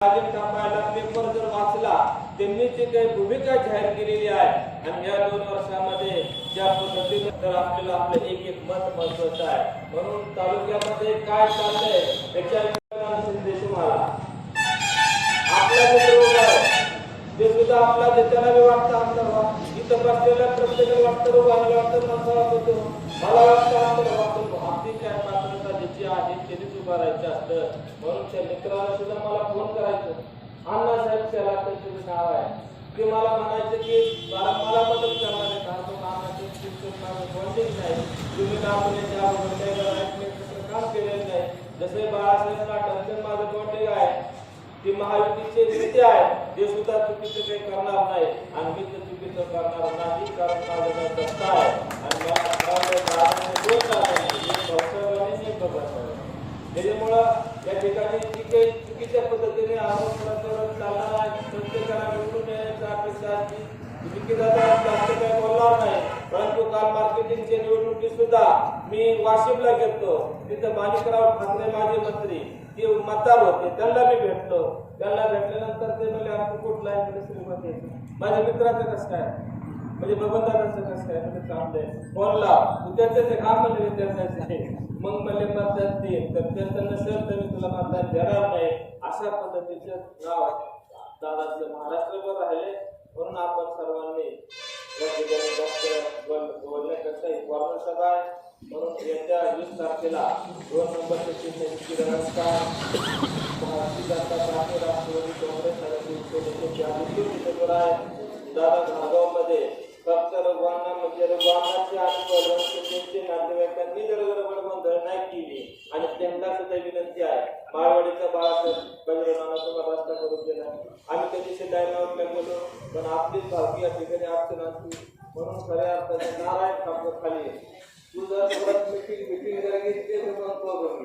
Rajiv paper जर वाचला त्यांनी जी काही भूमिका जाहीर केलेली आहे आणि या दोन वर्षामध्ये ज्या पद्धतीने तर आपल्याला आपलं एक एक मत महत्वाचं आहे. म्हणून तालुक्यामध्ये काय चाललंय त्याच्या संदेश मला आपला मित्र ते सुद्धा आपला त्याला मी वाटतं आमदार व्हा इथं बसलेल्या प्रत्येकाला वाटतं उभारला वाटतं माणसाला वाटतं मला वाटतं आमदार वाटतं आपली काय पात्रता ज्याची आहे त्यांनीच असतं. म्हणून त्या मित्राला सुद्धा मला फोन करायचं अण्णासाहेब त्याला त्यांचं नाव आहे. ते मला म्हणायचं की मला मला मदत करणार आहे. का तो नानाचं नाही. तुम्ही दाखवण्याच्या काम केलेलं नाही. जसे बाळासाहेब नाटक माझं बॉन्डिंग आहे. ते महायुतीचे नेते आहेत. ते सुद्धा चुकीचं काही करणार नाही. आणि मी तर चुकीचं करणार नाही कारण माझं नाव दत्ता आहे. आणि मला माझं दादाने दोन दादा त्याच्यामुळं या ठिकाणी जी काही चुकीच्या पद्धतीने आरोप चालणार प्रत्येकाला निवडून अपेक्षा जास्त काही बोलणार नाही. परंतु काल मार्केटिंगच्या निवडणुकीत सुद्धा मी वाशिमला घेतो तिथं माणिकराव ठाकरे माझे मंत्री ते मतदार होते. त्यांना मी भेटलो. त्यांना भेटल्यानंतर ते म्हणजे आपण कुठला माझ्या मित्राचं कसं काय? म्हणजे बबनदादाचं कसं काय म्हणजे आहे. फोन लाव काम म्हणजे विद्यार्थ्याचे मग मला मतदान दे. तर त्याचं नसेल तर मी तुला मतदान देणार नाही. अशा पद्धतीचे नाव दादाचे महाराष्ट्रभर राहिले. म्हणून आपण सर्वांनी बोलण्याकरता सभा आहे. म्हणून येत्या वीस तारखेला दोन नंबरचे भारतीय जनता पार्टी राष्ट्रवादी काँग्रेस आहे. दादा घागावमध्ये फक्त रुग्णांना म्हणजे रुग्णांची आणि वनस्पतींची नातेवाईकांनी जर गडबड गोंधळ नाही केली आणि त्यांना सुद्धा विनंती आहे मारवाडीचा बाळासाहेब बजरंगाचा रस्ता करून दिला आम्ही त्या दिवशी डायनावरला गेलो पण आपलीच भावकी या ठिकाणी अडचण असते म्हणून खऱ्या अर्थाने नारायण ठाकूर खाली तू जर परत मिटिंग मिटिंग जर घेतली तर मग प्रॉब्लेम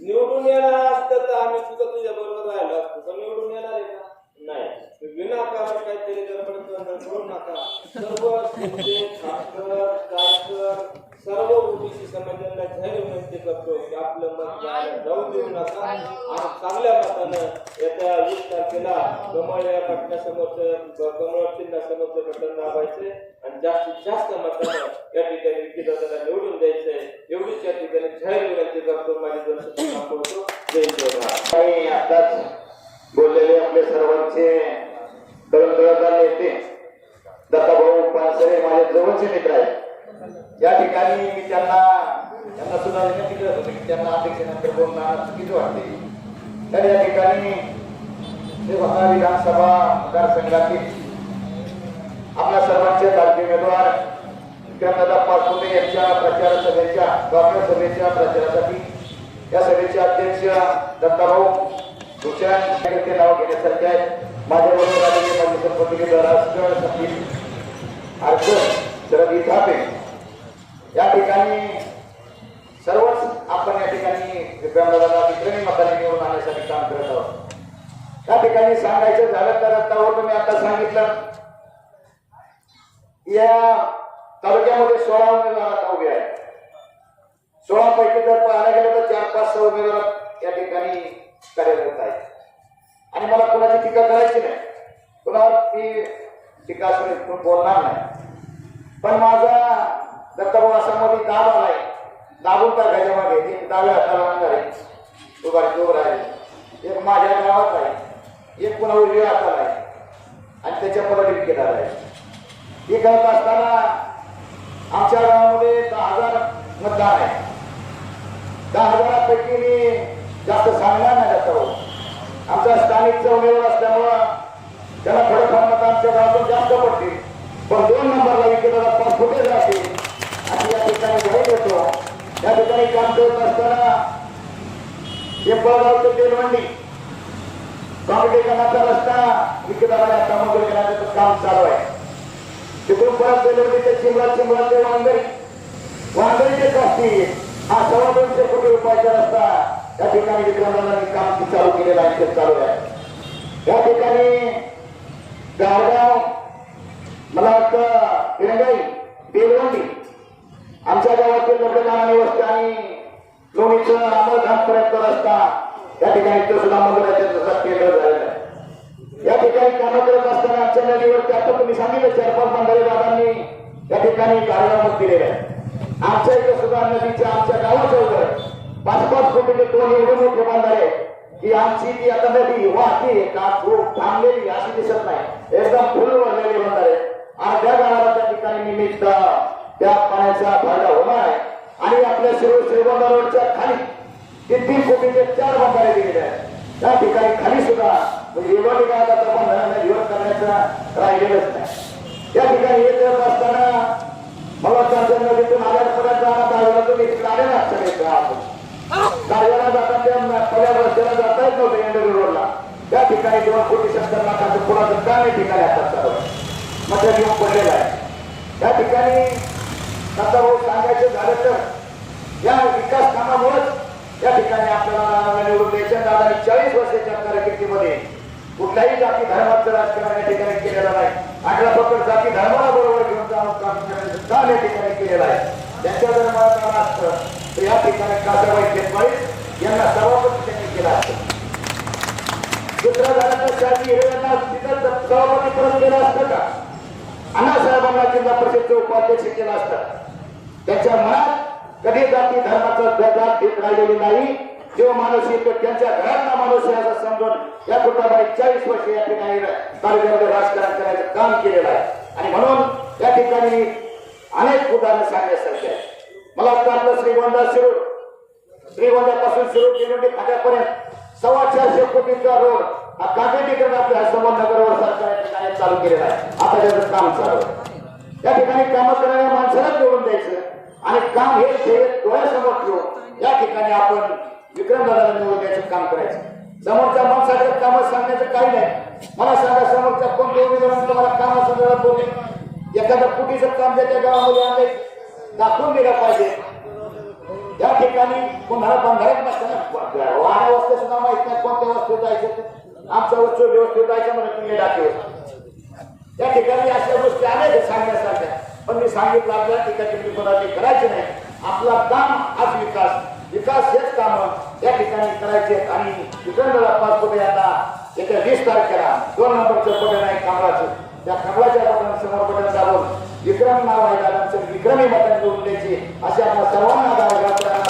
निवडून येणार असतं तर आम्ही तुझं तुझ्या बरोबर राहिलो असतो पण निवडून येणार आहे का नाही विनाकारण काहीतरी गडबड करणं करू नका सर्व शिंदे ठाकर कायकर सर्व ओबीसी समाजाला जाहीर करतो की आपलं मत जाऊ देऊ नका. आणि चांगल्या मतानं येत्या वीस तारखेला कमळ या पटण्यासमोरचं कमळ चिन्हासमोरचं बटन दाबायचे आणि जास्तीत जास्त मतानं या ठिकाणी विकीदादाला निवडून द्यायचंय. एवढीच या ठिकाणी जाहीर विनंती करतो. माझी दोन संपवतो जय जय आताच बोललेले आपले सर्वांचे तरुण नेते दत्ताभाऊ पानसरे माझे जवळचे मित्र आहेत. या ठिकाणी मी त्यांना म्हणजे त्यांना सुद्धा विनंती होते त्यांना अध्यक्षानंतर बोलणं चुकीचं वाटते? तर या ठिकाणी हे भंगार विधानसभा मतदारसंघातील आपल्या सर्वांचे लाडके उमेदवार विक्रमदादा पाचपुते यांच्या प्रचार सभेच्या डॉक्टर सभेच्या प्रचारासाठी या सभेचे अध्यक्ष दत्ताभाऊ भूषण ते नाव घेण्यासारखे आहेत. माझ्या आलेले माझे सरपंच राष्ट्र संदीप आरकर शरद थापे. या ठिकाणी सर्वच आपण या ठिकाणी विक्रमदादाला विक्रमी मताने निवडून आणण्यासाठी काम करत आहोत. त्या ठिकाणी सांगायचं झालं तर दत्ताभाऊ हो, मी आता सांगितलं. या तालुक्यामध्ये सोळा उमेदवार आता उभे आहेत. सोळा पैकी जर पाहायला गेलं तर चार पाच सहा उमेदवार या ठिकाणी कार्यरत आहेत. आणि मला कुणाची टीका करायची नाही. कुणावर ती टीका बोलणार नाही. पण माझा दत्तभाऊ असा मध्ये दाब आलाय. दाबून टाकायच्या मागे एक डाव्या हाताला अंगार आहे. उभा उभं आहे एक माझ्या गावात आहे. एक पुन्हा उजव्या हाताला आहे. आणि त्याच्या पलटी केला आहे. हे करत असताना आमच्या गावामध्ये दहा हजार मतदान आहे. दहा हजारापैकी मी जास्त सांगणार नाही जातो आमचा स्थानिक उमेदवार असल्यामुळं त्याला थोडंफार मत आमच्या गावातून जास्त पडते पण दोन नंबरला विकेला पाच फुटे जाते आणि या ठिकाणी घरी येतो या ठिकाणी काम करत असताना पिंपळगावचं तेलवंडी कॉम्पिटिशनाचा रस्ता विकेताला आता मंजूर करण्याचं काम चालू आहे. तिकडून परत गेलो की ते चिमला चिमला ते वांगरी. वांगरीचे कास्ती हा सव्वा दोनशे कोटी रुपयाचा रस्ता या ठिकाणी विक्रमदादांनी काम चालू केलेलं आहे ते चालू आहे. या ठिकाणी गावगाव मला वाटतं हिरंगाई बेलवंडी आमच्या गावातील मतदान व्यवस्था आणि लोणीचं अमरधाम पर्यंत रस्ता या ठिकाणी तो सुद्धा मंदिराच्या दिवसात केंद्र झालेला आहे. या ठिकाणी कामं करत असताना आमच्या नदीवर आता तुम्ही सांगितलं चार पाच बंधारे दादांनी या ठिकाणी कार्यक्रम केलेले आहे आमच्या इथं सुद्धा नदीच्या आमच्या गावाच्या उघड पाच पाच कोटीचे दोन एवढे मोठे बांधार आहे की आमची ती आता नदी वाहती का खूप थांबलेली अशी दिसत नाही. एकदम फुल भरलेली बंधारे आणि त्या गावाला त्या ठिकाणी निमित्त त्या पाण्याचा फायदा होणार आहे. आणि आपल्या सर्व श्रीगोंदा रोडच्या खाली ते तीन कोटीचे चार बंधारे दिलेले आहेत. त्या ठिकाणी खाली सुद्धा म्हणजे एवढी गावाचा विरोध करण्याचा राहिलेलंच नाही. त्या ठिकाणी येत असताना मला नदीतून आल्यापर्यंत दहावीला तुम्ही तिकडे आले ना सगळे आपण? पहिल्या रस्त्याला जाता येत नव्हतं एंडरी रोडला. त्या ठिकाणी दोन कोटी सत्तर लाखाचं पुराचं काय ठिकाणी आता चालू मग आहे. त्या ठिकाणी आता भाऊ सांगायचं झालं तर या विकास कामामुळेच या ठिकाणी आपल्याला निवडून द्यायच्या दादा चाळीस वर्षाच्या कारकिर्दीमध्ये कुठल्याही जाती धर्माचं राजकारण या ठिकाणी केलेलं नाही. आकडा फक्त जाती धर्माला बरोबर घेऊन जाऊन काम काम या ठिकाणी केलेलं आहे. त्यांच्या जर मला काम असतं तर या ठिकाणी कासाबाई खेतवाळी यांना सभापती त्यांनी केला असतं. दुसऱ्या झालं शाजी हिरेंना तिथं सभापती परत केलं असतं का? अण्णासाहेबांना जिल्हा परिषदचे उपाध्यक्ष केलं असतं. त्याच्या मनात कधी जाती धर्माचा जात घेत राहिलेली नाही. जो माणूस येतो त्यांच्या घरातला माणूस आहे असं समजून या कुटुंबाने चाळीस वर्ष या ठिकाणी तालुक्यामध्ये राजकारण करायचं काम केलेलं आहे. आणि म्हणून या ठिकाणी अनेक उदाहरणं सांगण्यासारखे आहे मला वाटतं आपलं श्रीगोंदा शिरूर श्रीगोंदापासून शिरूर केली खात्यापर्यंत सव्वा चारशे कोटीचा रोड. हा कागदीकरण आपल्या हसमोहन नगरवर सरकार चालू केलेला आहे. आता त्याचं काम चालू आहे. या ठिकाणी काम करणाऱ्या माणसाला निवडून द्यायचं. आणि काम हे ठेवत डोळ्यासमोर ठेवून या ठिकाणी आपण विक्रमदादाला निवडून द्यायचं काम करायचं. समोरच्या माणसाकडे काम सांगण्याचं काही नाही. मला सांगा समोरच्या कोणत्या उमेदवारांचं मला कामासंदर्भात बोलले एखादं कुटीचं काम ज्याच्या गावामध्ये आणलंय दाखवून दिलं पाहिजे. या ठिकाणी पुन्हा बंधाऱ्यात नसताना वाहन वस्तू सुद्धा माहीत नाही कोणत्या वस्तू जायचं. आमचा वस्तू व्यवस्थित जायचं म्हणून तुम्ही डाके या ठिकाणी अशा गोष्टी अनेक सांगण्यासारख्या. पण मी सांगितलं आपल्या ठिकाणी तुम्ही कोणाची करायची नाही. आपला काम हाच विकास. विकास हेच काम या ठिकाणी करायचे आणि विक्रमला पासपोर्ट आता येत्या वीस तारखेला. दोन नंबरचं बटन नाही कमळाचं त्या कमळाच्या बटन समोर बटन दाबून विक्रम नाव आहे दादांचं विक्रमी बटन जोडून द्यायची. असे आपल्या सर्वांना गावकऱ्यांना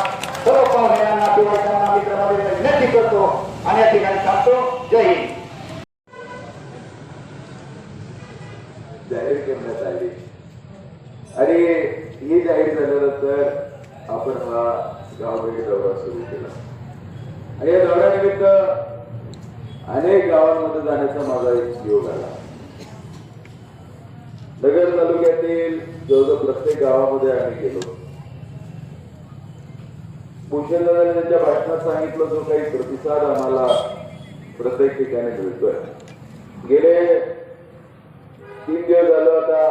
सर्व पाहुण्यांना नातेवाईकांना विनंती करतो. आणि या ठिकाणी थांबतो. जय हिंद. जाहीर करण्यात आली. आणि हे जाहीर झाल्यानंतर आपण हा गावभेटी दौरा सुरू केला. आणि या दौऱ्यानिमित्त अनेक गावांमध्ये जाण्याचा माझा एक योग आला. नगर तालुक्यातील जवळजवळ प्रत्येक गावामध्ये आम्ही गेलो. भूषण त्यांच्या भाषणात सांगितलं जो काही प्रतिसाद आम्हाला प्रत्येक ठिकाणी मिळतोय गेले तीन दिवस झालं आता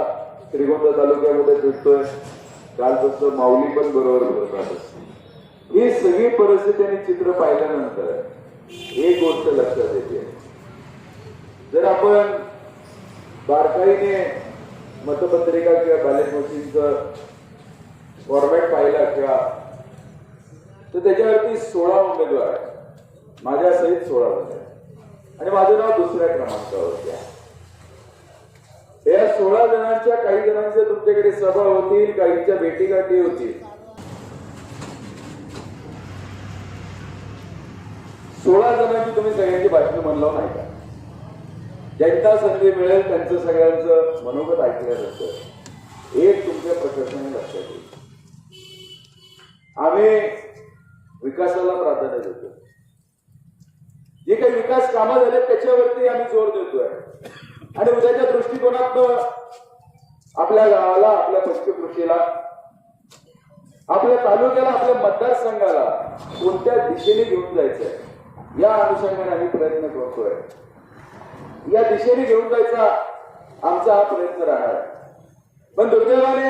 श्रीगोंदा तालुक्यामध्ये फिरतोय कालपासून माऊली पण बरोबर फिरतात ही सगळी परिस्थिती आणि चित्र पाहिल्यानंतर एक गोष्ट लक्षात येते. जर आपण बारकाईने मतपत्रिका किंवा बॅलेट मशीनचं फॉर्मॅट पाहिला किंवा तर त्याच्यावरती सोळा उमेदवार माझ्या सहित सोळा उमेदवार आणि माझं नाव दुसऱ्या क्रमांकावरती आहे या सोळा जणांच्या काही जणांच्या तुमच्याकडे सभा होतील काहींच्या भेटीगाठी होतील. सोळा जणांची तुम्ही सगळ्यांची भाषण म्हणलं नाही का? ज्यांना संधी मिळेल त्यांचं सगळ्यांचं मनोगत ऐकल्यानंतर एक तुमच्या प्रशासनाने लक्षात येईल. आम्ही विकासाला प्राधान्य देतो. जे काही विकास कामं झाले त्याच्यावरती आम्ही जोर देतोय. आणि उद्याच्या दृष्टिकोनात आपल्या गावाला आपल्या पक्षकृषीला आपल्या तालुक्याला आपल्या मतदारसंघाला कोणत्या दिशेने घेऊन जायचंय या अनुषंगाने आम्ही प्रयत्न करतोय. या दिशेने घेऊन जायचा आमचा हा प्रयत्न राहणार पण दुर्दैवाने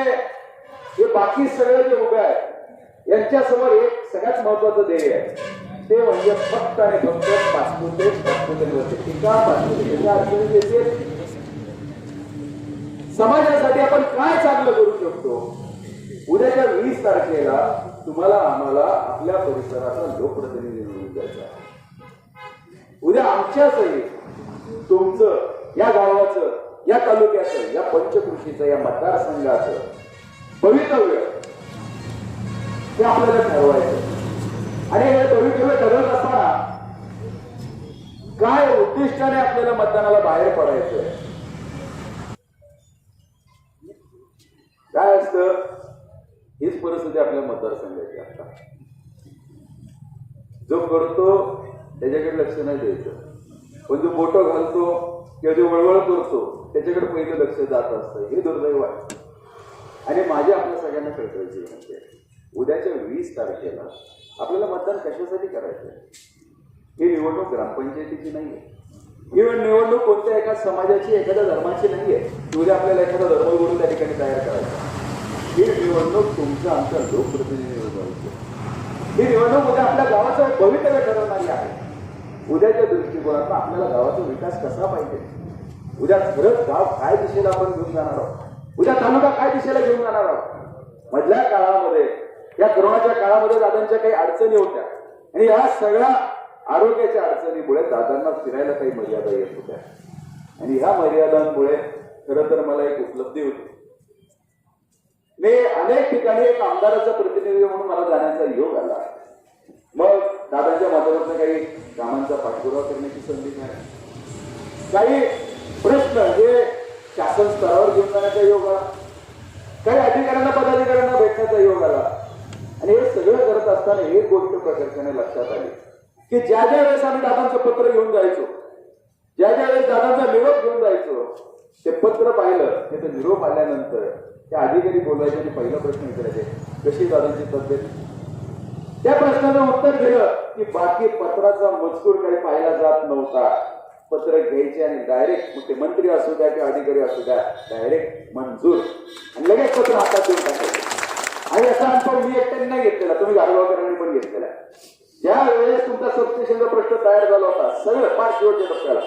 हे बाकी सगळे जे उभे आहेत यांच्यासमोर एक सगळ्यात महत्वाचं ध्येय आहे. ते म्हणजे फक्त आणि फक्त पाचपुते पाचपुतेवरती टीका पाचपुते अडचणी येते समाजासाठी आपण काय चांगलं करू शकतो? उद्याच्या वीस तारखेला तुम्हाला आम्हाला आपल्या परिसराचा लोकप्रतिनिधी म्हणून द्यायचा आहे. पक्षाचंही तुमचं या गावाचं या तालुक्याचं या पंचकृषीचं या मतदारसंघाचं भवितव्य हे आपल्याला ठरवायचं आणि हे भवितव्य ठरवत असताना काय उद्दिष्टाने आपल्याला मतदानाला बाहेर पडायचं काय असतं? हीच परिस्थिती आपल्या मतदारसंघाची आता. जो करतो त्याच्याकडे लक्ष नाही द्यायचं. पण जो बोटो घालतो किंवा जो वळवळ करतो त्याच्याकडे पहिलं लक्ष जात असतं. हे दुर्दैव आहे. आणि माझी आपल्या सगळ्यांना कळकळायची विनंती आहे उद्याच्या वीस तारखेला आपल्याला मतदान कशासाठी करायचं आहे? ही निवडणूक ग्रामपंचायतीची नाही आहे ही निवडणूक कोणत्या एका समाजाची एखाद्या धर्माची नाही आहे की उद्या आपल्याला एखादा धर्मगुरू त्या ठिकाणी तयार करायचा ही निवडणूक तुमचं आमच्या लोकप्रतिनिधी निवडणूक ही निवडणूक उद्या आपल्या गावाचं भवितव्य ठरवणारी आहे. उद्याच्या दृष्टिकोनातून आपल्याला गावाचा विकास कसा पाहिजे? उद्या खरंच गाव काय दिशेला आपण घेऊन जाणार आहोत? उद्या तालुका काय दिशेला घेऊन जाणार आहोत? मधल्या काळामध्ये या कोरोनाच्या काळामध्ये दादांच्या काही अडचणी होत्या. आणि या सगळ्या आरोग्याच्या अडचणीमुळे दादांना फिरायला काही मर्यादा येत होत्या. आणि ह्या मर्यादांमुळे खरं तर मला एक उपलब्धी होती. मी अनेक ठिकाणी एक आमदाराचा प्रतिनिधी म्हणून मला जाण्याचा योग आला. मग दादांच्या माध्यमातून काही कामांचा पाठपुरावा करण्याची संधी मिळाली. काही प्रश्न हे शासन स्तरावर घेऊन जाण्याचा योग आला. काही अधिकाऱ्यांना पदाधिकाऱ्यांना भेटण्याचा योग आला. आणि हे सगळं करत असताना एक गोष्ट प्रकर्षाने लक्षात आली की ज्या ज्या वेळेस आम्ही दादांचं पत्र घेऊन जायचो ज्या ज्या वेळेस दादांचा निरोप घेऊन जायचो ते पत्र पाहिलं तिथं निरोप आल्यानंतर त्या अधिकारी बोलायचे आणि पहिला प्रश्न विचारायचे कशी दादांची तब्येत? त्या प्रश्नाचं उत्तर दिलं की बाकी पत्राचा मजकूर काही पाहिला जात नव्हता. पत्र घ्यायचे आणि डायरेक्ट मग ते मंत्री असू द्या किंवा अधिकारी असू द्या डायरेक्ट मंजूर. आणि लगेच पत्र हातात देऊन टाकायचं. आणि असा अनुभव मी एकट्याने नाही घेतलेला तुम्ही गाडगावकरांनी पण घेतलेला ज्या वेळेस तुमचा सबस्टेशनचा प्रश्न तयार झाला होता सगळं पाच शेवटच्या टप्प्याला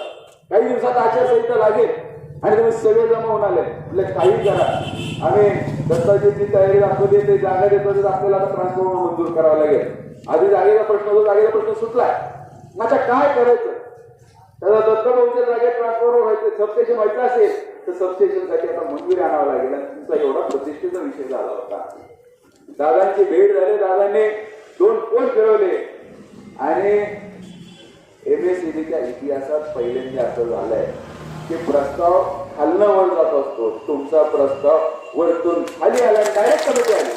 काही दिवसात आचारसंहिता लागेल आणि तुम्ही सगळे जमा होऊन आले. म्हणजे काही करा. आम्ही दत्ताजीची तयारी दाखवली ते जागा देतो तर आपल्याला आता ट्रान्सफॉर्मर मंजूर करावं लागेल. आधी जागेचा प्रश्न होतो जागेचा प्रश्न सुटलाय. माझ्या काय करायचं? त्याला दत्तभाऊच्या जागेत ट्रान्सफॉर्मर व्हायचं. सबस्टेशन व्हायचं असेल तर सबस्टेशनसाठी आता मंजुरी आणावं लागेल. आणि तुमचा एवढा प्रतिष्ठेचा विषय झाला होता. दादांची भेट झाली दादांनी दोन कोण फिरवले. आणि एम एस च्या इतिहासात पहिल्यांदा असं झालंय की प्रस्ताव खालनं वर जात असतो. तुमचा प्रस्ताव वरतून खाली आला डायरेक्ट कमिटी आली.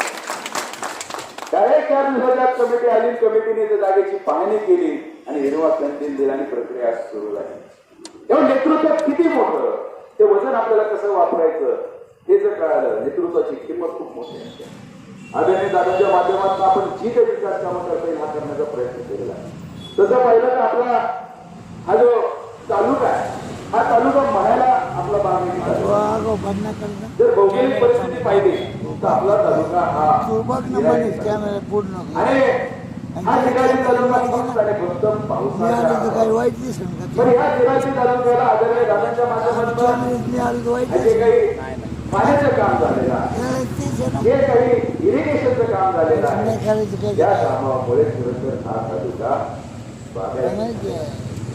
डायरेक्ट चार दिवसाच्या कमिटी आली कमिटीने त्या जागेची पाहणी केली आणि हिरवा कंदील दिला आणि प्रक्रिया सुरू झाली. तेव्हा नेतृत्व किती मोठं? ते वजन आपल्याला कसं वापरायचं? हे जर कळालं नेतृत्वाची किंमत खूप मोठी असते. आदरणीय दादाच्या माध्यमातून आपण जी काही विकास कामं करता येईल हा करण्याचा प्रयत्न केलेला तसं पाहिलं तर आपला हा जो तालुका आहे हा तालुका म्हणायला आपला करना जर भौगोलिक परिस्थिती पाहिली तर आपला तालुका हा आणि हा ठिकाणी तालुका फक्त आणि फक्त तालुक्याला आदरणीय दादांच्या माध्यमातून जे काही पाण्याचं काम झालेलं आहे जे काही इरिगेशनचं काम झालेलं आहे या कामामुळे हा तालुका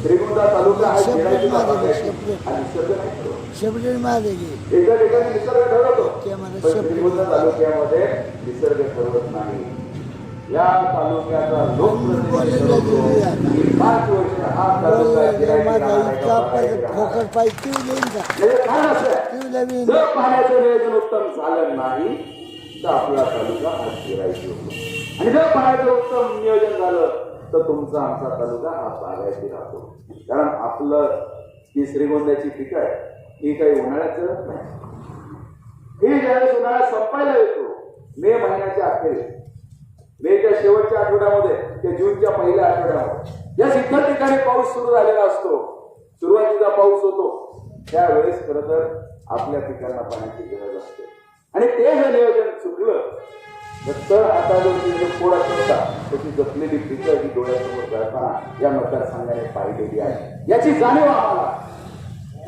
श्रीगोंदा तालुका हा शेपटी. हा नाही ठरवतो. शेपटी मागे गे एका ठिकाणी निसर्ग ठरवतो. त्यामध्ये पण शेपटी. श्रीगोंदा तालुक्यामध्ये निसर्ग ठरवत नाही. या तालुक्याचा लोकप्रतिनिधी पाच वर्ष हा तालुका पाहिजे उत्तम झालं नाही तर आपला तालुका आज गिरायची होतो. आणि जर पाहायचं उत्तम नियोजन झालं तर तुमचा आमचा तालुका हा बागायती राहतो. कारण आपलं ही श्रीगोंद्याची पिकं आहे ही काही उन्हाळ्याचं नाही. ही ज्यावेळेस उन्हाळा संपायला येतो मे महिन्याच्या अखेरीस मेच्या शेवटच्या आठवड्यामध्ये ते जूनच्या पहिल्या आठवड्यामध्ये या सिद्ध ठिकाणी पाऊस सुरू झालेला असतो. सुरुवातीचा पाऊस होतो. त्यावेळेस खरं तर आपल्या पिकांना पाण्याची गरज असते. आणि ते जर नियोजन चुकलं तर आता जो पोळा होता त्याची जपलेली पिकं ही डोळ्यासमोर गळताना या मतदारसंघाने पाहिलेली आहे. याची जाणीव आम्हाला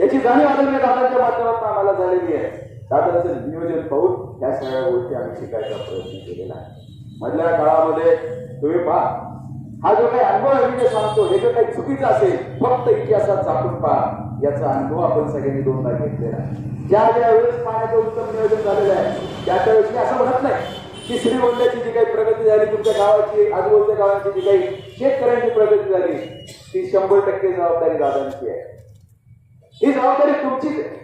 याची जाणीव आदरणीय दादांच्या माध्यमातून आम्हाला झालेली आहे. दादाचं नियोजन पाहून या सगळ्या गोष्टी आम्ही शिकायचा प्रयत्न केलेला आहे. मधल्या काळामध्ये तुम्ही पहा हा जो काही अनुभव आम्ही जे सांगतो हे जर काही चुकीचं असेल फक्त इतिहासात झाकून पहा. याचा अनुभव आपण सगळ्यांनी दोनदा घेतलेला आहे. ज्या ज्या वेळेस पाण्याचं उत्तम नियोजन झालेलं आहे त्या त्यावेळेस मी असं म्हणत नाही की श्रीगोंद्याची जी काही प्रगती झाली तुमच्या गावाची आजूबाजूच्या गावांची जी काही शेतकऱ्यांची प्रगती झाली ती शंभर टक्के जबाबदारी दादांची आहे. ही जबाबदारी तुमचीच आहे.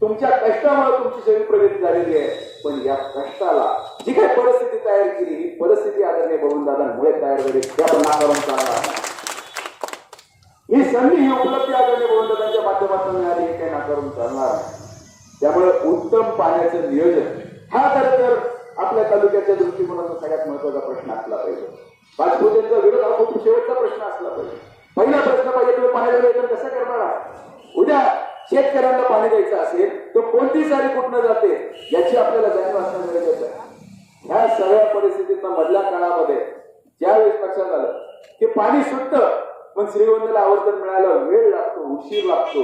तुमच्या कष्टामुळे तुमची सगळी प्रगती झालेली आहे. पण या कष्टाला जी काही परिस्थिती तयार केली ही परिस्थिती आदरणीय बघून दादांमुळे तयार झाली. त्याला आपण नाकारून चालणार ही संधी ही उपलब्धी आदरणीय बघून माध्यमातून मिळाली हे काही नाकारून चालणार त्यामुळे उत्तम पाण्याचं नियोजन हा खरं तर आपल्या तालुक्याच्या दृष्टिकोनाचा सगळ्यात महत्त्वाचा प्रश्न असला पाहिजे. पाचपुतेंचा विरोध हा खूप शेवटचा प्रश्न असला पाहिजे. पहिला प्रश्न पाहिजे तुम्ही पाण्याचं नियोजन कसं करणार आहात? उद्या शेतकऱ्यांना पाणी द्यायचं असेल तर कोणती सारी कुठनं जाते याची आपल्याला जाणीव असणं गरजेचं आहे. ह्या सगळ्या परिस्थितीतनं मधल्या काळामध्ये ज्यावेळेस लक्षात आलं की पाणी सुटतं पण श्रीगोंदाला आवर्तन मिळायला वेळ लागतो उशीर लागतो.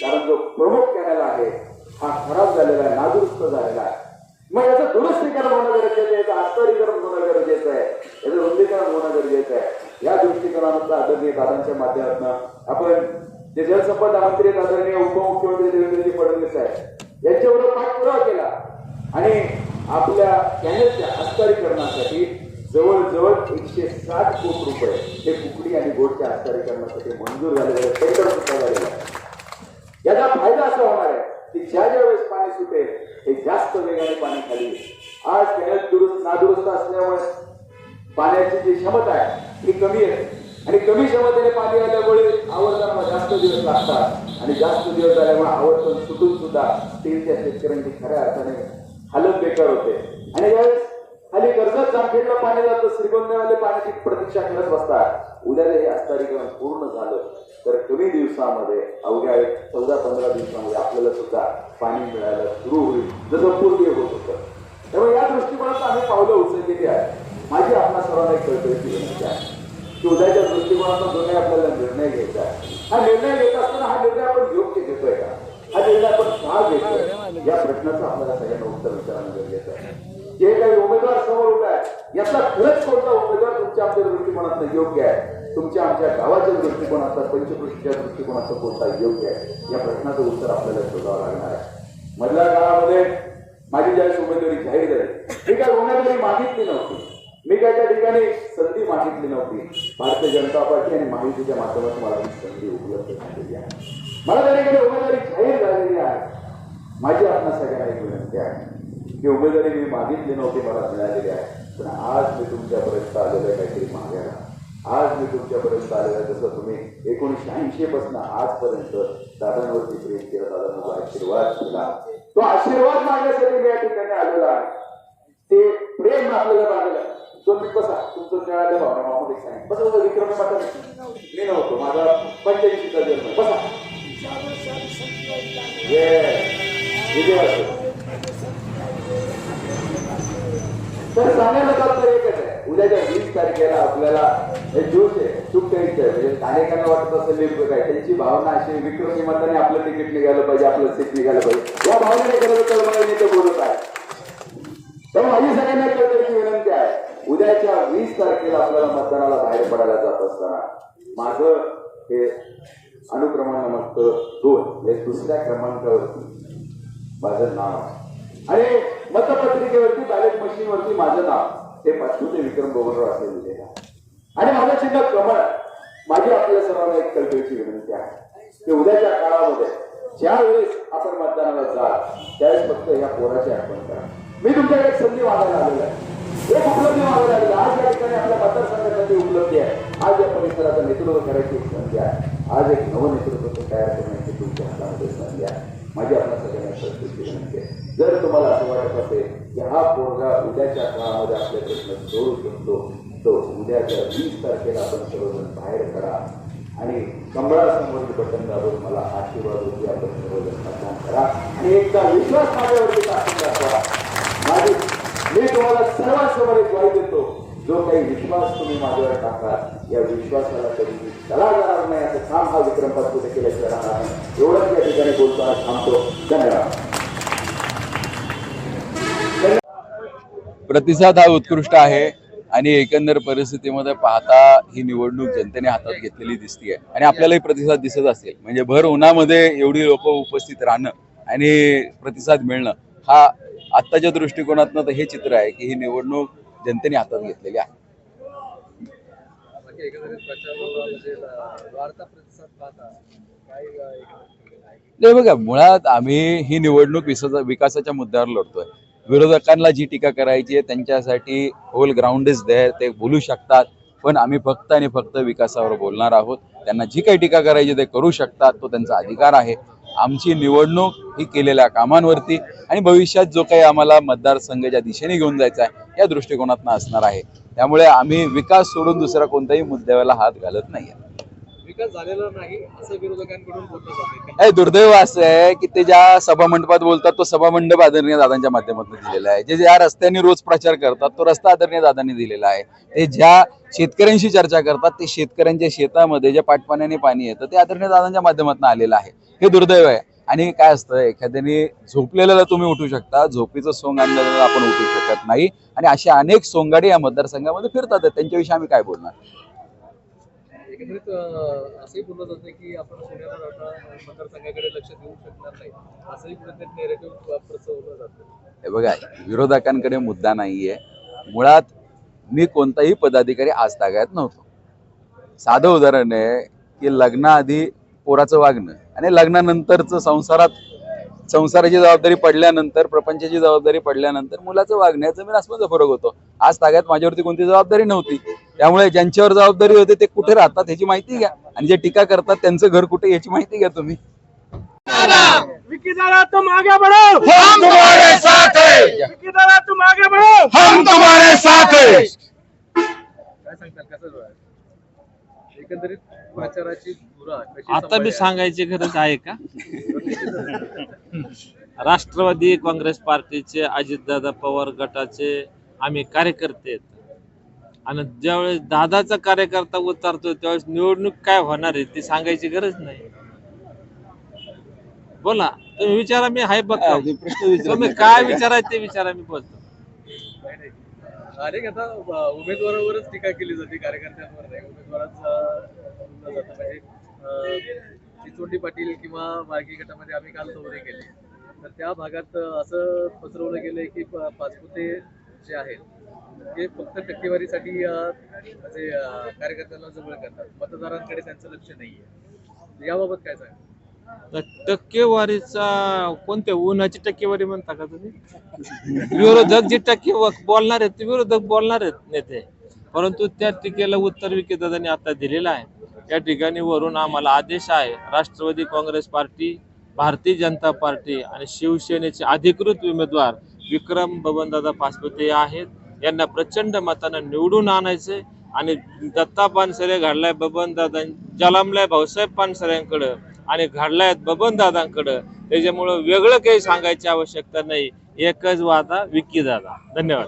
कारण जो प्रमुख कॅनल आहे हा खराब झालेला आहे नादुरुस्त झालेला आहे. मग याचं दुरुस्तीकरण होणं गरजेचं आहे याचं आस्तरीकरण होणं गरजेचं आहे याचं रुंदीकरण होणं गरजेचं आहे. या दृष्टिकोनानुसार आदरणीय दादांच्या माध्यमातून आपण जे जलसंपदा मंत्री आदरणीय उपमुख्यमंत्री देवेंद्रजी फडणवीस आहेत यांच्याबरोबर पाठपुरावा केला. आणि आपल्या कॅनलच्या हस्तांतरीकरणासाठी जवळजवळ एकशे साठ कोटी रुपये हे कुकडी आणि गोडच्या हस्तांतरीकरणासाठी मंजूर झालेले टेंडर सुद्धा झालेलं आहे याचा फायदा असा होणार आहे की ज्या ज्या वेळेस पाणी सुटेल हे जास्त वेगाने पाणी खाली आज कॅनल दुरुस्त नादुरुस्त असल्यामुळे पाण्याची जी क्षमता आहे ती कमी आहे. आणि कमी क्षमतेने पाणी आल्यामुळे आवर्तनाला जास्त दिवस लागतात. आणि जास्त दिवस झाल्यामुळे आवर्तन सुटून सुद्धा ते त्या शेतकऱ्यांची खऱ्या अर्थाने हालत बेकार होते. आणि यावेळेस खाली जामखेडला पाणी जातं श्रीगोंद्यामध्ये पाण्याची प्रतीक्षा करत बसतात. उद्याला हे अस्तारीकरण पूर्ण झालं. तर कमी दिवसामध्ये अवघ्या एक चौदा पंधरा दिवसामध्ये आपल्याला सुद्धा पाणी मिळायला सुरू होईल. जसं पूर्वी होत होतं. त्यामुळे या दृष्टिकोनात आम्ही पावलं उचललेली आहे माझी आपल्या सर्वांना एक कळकळीची विनंती आहे की उद्याच्या दृष्टिकोनातून जो काही आपल्याला निर्णय घ्यायचा आहे. हा निर्णय घेत असताना हा निर्णय आपण योग्य घेतोय का? हा निर्णय आपण का घेतोय? या प्रश्नाचं आपल्याला सगळ्यांना उत्तर विचारणं गरजेचं आहे. जे काही उमेदवार समोर उभे आहेत यातला खरंच कोणता उमेदवार तुमच्या आमच्या दृष्टिकोनातनं योग्य आहे? तुमच्या आमच्या गावाच्या दृष्टिकोनाचा पंचकृष्टीच्या दृष्टिकोनाचा कोणता योग्य आहे? या प्रश्नाचं उत्तर आपल्याला शोधावं लागणार आहे. मधल्या काळामध्ये माझी ज्यावेळेस उमेदवारी जाहीर झाली मी काय उमेदवारी मागितली नव्हती. मी काय त्या ठिकाणी संधी मागितली नव्हती. भारतीय जनता पार्टी आणि माहितीच्या माध्यमातून मला ही संधी उपलब्ध झालेली आहे. मला त्या ठिकाणी उमेदवारी जाहीर झालेली आहे. माझी आपल्या सगळ्यांना एक विनंती आहे. की उमेदवारी मी मागितली नव्हती मला मिळालेली आहे. पण आज मी तुमच्यापर्यंत आलेलं आहे काहीतरी मागायला. आज मी तुमच्यापर्यंत आलेलं आहे जसं तुम्ही एकोणीसशे ऐंशी पासून आजपर्यंत दादांवरती प्रेम केलं दादांना आशीर्वाद दिला. तो आशीर्वाद मागण्यासाठी मी या ठिकाणी आलेला आहे. ते प्रेम आपल्याला मागेल दोन मिनिट बसा तुमचं मिळालं भावना मामूद एक सांगितलं बसा बसा विक्रमी मटन मी नव्हतो माझा पंच्याऐंशीचा जन्म आहे. बसा. विजय. तर सांगायला तात्पर्य एकच आहे. उद्याच्या वीस तारखेला आपल्याला हे जोश आहे चूक द्यायचं आहे. म्हणजे अनेकांना वाटत असेल काय त्यांची भावना अशी विक्रमी मताने आपलं तिकीट निघालं पाहिजे आपलं सीट निघालं पाहिजे. या भावनेने खरं तर मला मी ते बोलत आहे तर माझी सगळ्यांना कळण्याची विनंती आहे. उद्याच्या वीस तारखेला आपल्याला मतदानाला बाहेर पडायला जात असताना माझं हे अनुक्रमांक क्रमांक दोन हे दुसऱ्या क्रमांकावरती. माझं नाव आहे. आणि मतपत्रिकेवरती बॅलेट मशीनवरती माझं नाव. हे पाचवते विक्रम गोवरराव असे लिहिलेलं आहे. आणि माझं चिन्ह कमळ माझी आपल्या सर्वांना एक कल्पेची विनंती आहे. की उद्याच्या काळामध्ये ज्या वेळेस आपण मतदानाला जाल त्यावेळेस फक्त या पोराची आठवण करा. मी तुमच्याकडे एक संधी मागायला आलेलो आहे. एक उपलब्धी मागायला आलेली आज या ठिकाणी आपल्या मतदारसंघासाठी उपलब्धी आहे आज या परिसराचं नेतृत्व करायची एक संधी आहे. आज एक नवं नेतृत्व तयार करण्याची तुमच्या हातामध्ये संधी आहे. माझी आपल्या सगळ्यांना प्रत्येक विनंती आहे जर तुम्हाला असं वाटत असेल की हा पोरगा उद्याच्या काळामध्ये आपले प्रश्न सोडू शकतो तो उद्याच्या वीस तारखेला आपण सर्वजण बाहेर करा आणि कमळासमोरील बटन दाबून मला आशीर्वाद होती आपण सर्वजण मतदान करा. आणि एकदा विश्वास माझ्यावरती टाकून दाखवा. माझी मी तुम्हाला सर्वांसमोर एक ग्वाही देतो. जो काही विश्वास तुम्ही माझ्यावर टाका. या विश्वासाला कधी चला जाणार नाही असं काम हा विक्रम पाचपुते केल्याशिवाय राहणार नाही. एवढंच या ठिकाणी बोलतो आज थांबतो. धन्यवाद. प्रतिसाद हा उत्कृष्ट आहे आणि एकंदर परिस्थितीमध्ये पाहता ही निवडणूक जनतेने हातात घेतलेली दिसतीये. आणि आपल्यालाही प्रतिसाद दिसत असेल. म्हणजे भर उन्हामध्ये एवढी लोक उपस्थित राहणं आणि प्रतिसाद मिळणं हा आत्ताच्या दृष्टिकोनातनं तर हे चित्र आहे की ही निवडणूक जनतेने हातात घेतलेली आहे. म्हणजे आहे? नाही बघा मुळात आम्ही ही निवडणूक विकासा विकासाच्या मुद्द्यावर लढतोय. विरोधकांना जी टीका करायची आहे त्यांच्यासाठी होल ग्राउंड इज देअर ते बोलू शकतात पण आम्ही फक्त आणि फक्त विकासावर बोलणार आहोत. त्यांना जी काही टीका करायची ते करू शकतात तो त्यांचा अधिकार आहे. आमची निवडणूक ही केलेल्या कामांवरती आणि भविष्यात जो काही आम्हाला मतदारसंघ ज्या दिशेने घेऊन जायचा आहे या दृष्टिकोनातनं असणार आहे. त्यामुळे आम्ही विकास सोडून दुसऱ्या कोणत्याही मुद्द्याला हात घालत नाही विकास झालेला नाही असं विरोधकांकडून बोललं जाते दुर्दैव असं आहे की ते ज्या सभा मंडपात बोलतात तो सभा मंडप आदरणीय दादांच्या माध्यमातून दिलेला आहे. जे ज्या रस्त्यांनी रोज प्रचार करतात तो रस्ता आदरणीय दादांनी दिलेला आहे. ते ज्या शेतकऱ्यांशी चर्चा करतात ते शेतकऱ्यांच्या शेतामध्ये ज्या पाटपाण्याने पाणी येतं ते आदरणीय दादांच्या माध्यमातून आलेलं आहे. हे दुर्दैव आहे. आणि काय असतं एखाद्याने झोपलेल्याला तुम्ही उठू शकता. झोपीचं सोंग आणलेल्याला आपण उठू शकत नाही. आणि अशा अनेक सोंगाडी या मतदारसंघामध्ये फिरतात. त्यांच्याविषयी आम्ही काय बोलणार? असंही बोललं जातं की आपण मतदारसंघाकडे लक्ष देऊ शकणार नाही. असंही नेरेटिव्ह जातं. हे बघा विरोधकांकडे मुद्दा नाहीये. मुळात मी कोणताही पदाधिकारी आज तागायत नव्हतो. साधं उदाहरण आहे की लग्नाआधी पोराचं वागणं आणि लग्नानंतरचं संसारात संसाराची जबाबदारी पडल्यानंतर प्रपंचाची जबाबदारी पडल्यानंतर मुलाचं वागण्यात जमीन आसमानचा फरक होतो. आज तागायत माझ्यावरती कोणती जबाबदारी नव्हती. त्यामुळे ज्यांच्यावर जबाबदारी होते ते कुठे राहतात ह्याची माहिती घ्या. आणि जे टीका करतात त्यांचं घर कुठे याची माहिती घ्या तुम्ही. विकी दादा तुम आगे बढ़ो हम तुम्हारे साथ हैं. विकी दादा तुम आगे बढ़ो हम तुम्हारे साथ हैं काय सांगताल कसं आहे? एकंदरीत प्रचाराची धुरा कशी आता बी आहे? सांगायची गरज आहे का? राष्ट्रवादी काँग्रेस पार्टीचे अजितदादा पवार गटाचे आम्ही कार्यकर्ते आहेत. आणि ज्यावेळेस दादाचा कार्यकर्ता उतरतो त्यावेळेस निवडणूक काय होणार आहे ती सांगायची गरज नाही. बोला तुम्ही विचारा मी हाय बघा तुम्ही काय विचारायचं ते विचारा मी बोलतो. नाही, नाही. अनेक आता उमेदवारावरच टीका केली जाते कार्यकर्त्यांवर नाही उमेदवाराच म्हणजे चिचोंडी पाटील किंवा मार्गी गटामध्ये आम्ही काल दौरे केले. तर त्या भागात असं पसरवलं गेलंय की पाचपुते जे आहेत ते फक्त टक्केवारीसाठी अं, म्हणजे कार्यकर्त्यांना जवळ करतात. मतदारांकडे त्यांचं लक्ष नाहीये. याबाबत काय सांग तर टक्केवारीचा कोणत्या उन्हाची टक्केवारी म्हणता का तुम्ही? विरोधक जे टक्के बोलणार आहेत ते विरोधक बोलणार आहेत नेते. परंतु त्या टीकेला उत्तर विकेदादांनी आता दिलेलं आहे. या ठिकाणी वरून आम्हाला आदेश आहे राष्ट्रवादी काँग्रेस पार्टी भारतीय जनता पार्टी आणि शिवसेनेचे अधिकृत उमेदवार विक्रम बबनदादा पासपते आहेत. यांना प्रचंड मतानं निवडून आणायचे आणि दत्ता पानसरे घडलाय बबनदादा जलामलाय भाऊसाहेब पानसऱ्यांकडं आणि घडलाय बबनदादांकडं त्याच्यामुळं वेगळं काही सांगायची आवश्यकता नाही. एकच वादा विकी दादा. धन्यवाद.